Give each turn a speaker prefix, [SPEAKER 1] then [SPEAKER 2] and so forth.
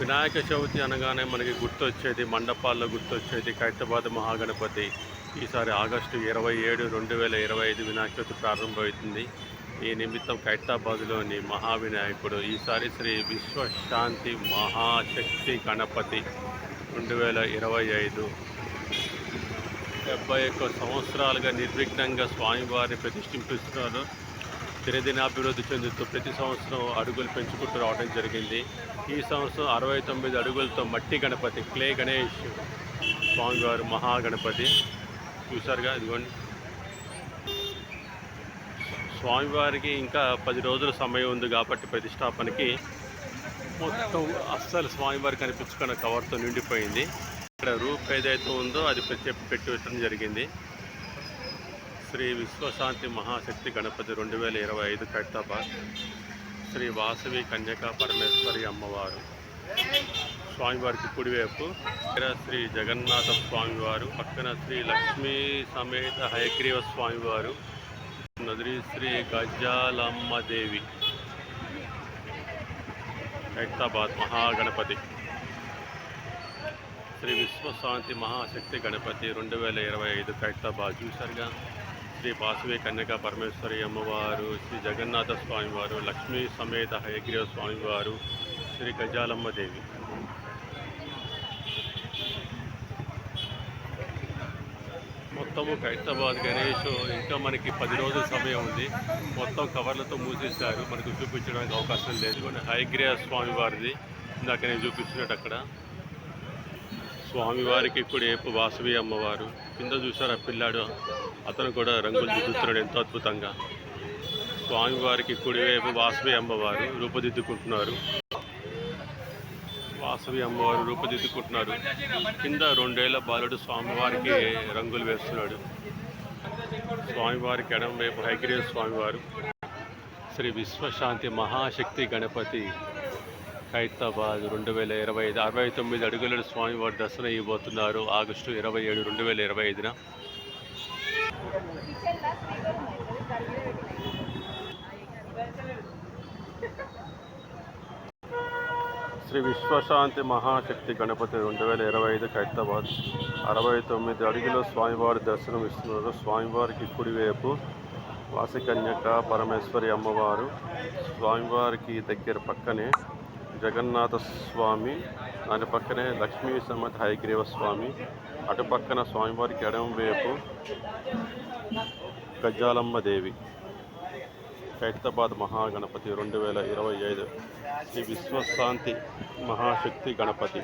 [SPEAKER 1] వినాయక చవితి అనగానే మనకి గుర్తొచ్చేది మండపాల్లో గుర్తొచ్చేది ఖైరతాబాద్ మహాగణపతి. ఈసారి ఆగస్టు ఇరవై ఏడు రెండు వేల ఇరవై ఐదు వినాయక చవితి ప్రారంభమవుతుంది. ఈ నిమిత్తం ఖైరతాబాద్లోని మహావినాయకుడు ఈసారి శ్రీ విశ్వశాంతి మహాశక్తి గణపతి రెండు వేల ఇరవై ఐదు. డెబ్బై ఒక్క సంవత్సరాలుగా నిర్విఘ్నంగా స్వామివారిని ప్రతిష్ఠింపిస్తున్నారు. దినదినాభివృద్ధి చెందుతూ ప్రతి సంవత్సరం అడుగులు పెంచుకుంటూ రావడం జరిగింది. ఈ సంవత్సరం అరవై తొమ్మిది అడుగులతో మట్టి గణపతి క్లే గణేష్ స్వామివారు మహాగణపతి. చూసారుగా ఇదిగోండి. స్వామివారికి ఇంకా పది రోజుల సమయం ఉంది కాబట్టి ప్రతిష్టాపనకి మొత్తం అస్సలు స్వామివారి కనిపించుకున్న కవర్తో నిండిపోయింది. ఇక్కడ రూప్ ఏదైతే ఉందో అది చెప్పి పెట్టి పెట్టడం జరిగింది. శ్రీ విశ్వశాంతి మహాశక్తి గణపతి రెండు వేల ఇరవై ఐదు ఖైతాబాద్ శ్రీ వాసవి కన్యకా పరమేశ్వరి అమ్మవారు. స్వామివారికి కుడివైపు శ్రీ జగన్నాథ స్వామివారు పక్కన శ్రీ లక్ష్మీ సమేత హయగ్రీవ స్వామివారు నదిరి శ్రీ గజాలమ్మదేవి హైదరాబాద్ మహాగణపతి. శ్రీ విశ్వశాంతి మహాశక్తి గణపతి రెండు వేల ఇరవై ఐదు ఖైతాబాద్ చూశారుగా? శ్రీ వాసవి కన్యక పరమేశ్వరి అమ్మవారు శ్రీ జగన్నాథ స్వామివారు లక్ష్మీ సమేత హయగ్రీవ స్వామివారు శ్రీ గజాలమ్మ దేవి. మొత్తము ఖైరతాబాద్ గణేష్ ఇంకా మనకి పది రోజుల సమయం ఉంది. మొత్తం కవర్లతో మూసేశారు. మనకు చూపించడానికి అవకాశం లేదు. కానీ హయగ్రీవ స్వామివారిది ఇందాక నేను చూపించినట్టు అక్కడ. స్వామివారికి కూడా ఏపు వాసవి అమ్మవారు. కింద చూసారు ఆ పిల్లాడు? అతను కూడా రంగులు దిద్దుతున్నాడు ఎంతో అద్భుతంగా. స్వామివారికి కుడివైపు వాసవి అమ్మవారు రూపుదిద్దుకుంటున్నారు. వాసవి అమ్మవారు రూపుదిద్దుకుంటున్నారు. కింద రెండేళ్ళ బాలుడు స్వామివారికి రంగులు వేస్తున్నాడు. స్వామివారికి ఎడం వైపు హైగ్రీవ స్వామివారు. శ్రీ విశ్వశాంతి మహాశక్తి గణపతి ఖైరతాబాద్ రెండు వేల ఇరవై ఐదు అరవై తొమ్మిది అడుగుల స్వామివారి దర్శనం ఇవ్వబోతున్నారు. ఆగస్టు ఇరవై ఏడు రెండు వేల ఇరవై ఐదున. శ్రీ విశ్వశాంతి మహాశక్తి గణపతి రెండు వేల ఇరవై ఐదు ఖైరతాబాద్ అరవై తొమ్మిది అడుగులో స్వామివారి దర్శనం ఇస్తున్నారు. స్వామివారికి కుడివైపు వాసికన్యక పరమేశ్వరి అమ్మవారు. స్వామివారికి దగ్గర పక్కనే జగన్నాథ స్వామి దాని పక్కనే లక్ష్మీ సమేత హయగ్రీవ స్వామి అటు పక్కన స్వామివారికి ఎడం వైపు గజాలమ్మ దేవి. ఖైరతాబాద్ మహాగణపతి రెండు వేల ఇరవై ఐదు శ్రీ విశ్వశాంతి మహాశక్తి గణపతి.